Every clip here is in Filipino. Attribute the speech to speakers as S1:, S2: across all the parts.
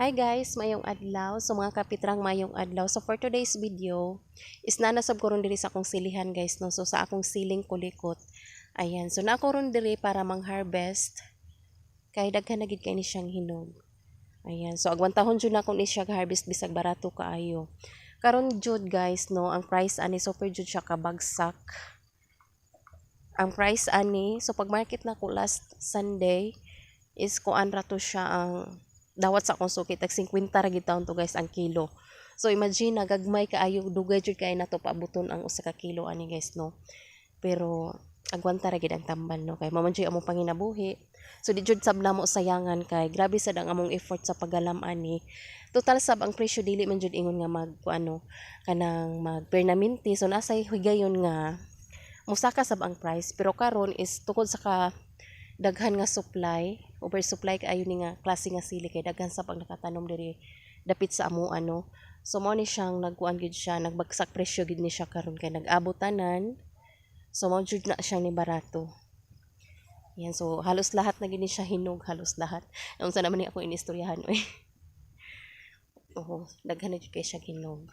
S1: Hi guys, mayong adlaw. So mga kapitrang mayong adlaw. So for today's video, is nanasab ko ron sa akong silihan guys no. So sa akong siling kulikot. Ayan. So na ako ron para mang-harvest. Kay daghan na gid kay ni siyang hinog. Ayan. So agwantahon jud na ko ni siya harvest bisag barato kaayo. Karon jud guys no, ang price ani super jud siya kabagsak. Ang price ani, so pag market na ko last Sunday is kuan ra to siya ang dawat sa akong sukit tag 50 ra gid to guys ang kilo. So imagine nagagmay kaayo dugay jud kay nato paabuton ang usa ka kilo ani guys no. Pero agwanta ra gid ang tambal no kay maman jud among panginabuhi. So di jud sab namo sayangan kay grabe sad ang among effort sa paggalam ani. Total sab ang presyo dili man jud ingon nga mag ano kanang mag permanente so nasay higayon nga musaka sab ang price pero karon is tukod sa ka daghan nga supply oversupply kaayo ni nga klase nga sili kay daghan sa pag nakatanom diri dapit sa amo ano. So mo ni siyang nagkuan gid siya nagbagsak presyo gid ni siya karon kay nag-abot so mo jud na siya ni barato. Yan so halos lahat na gid ni siya hinog halos lahat. Unsa naman ni ako inistoryahan oy. Oo, daghan na jud kay siya hinog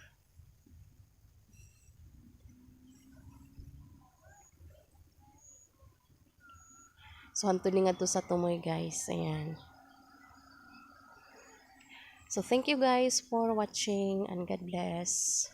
S1: So, hanto ni nga to sa tumoy, guys. Ayan. So, thank you guys for watching and God bless.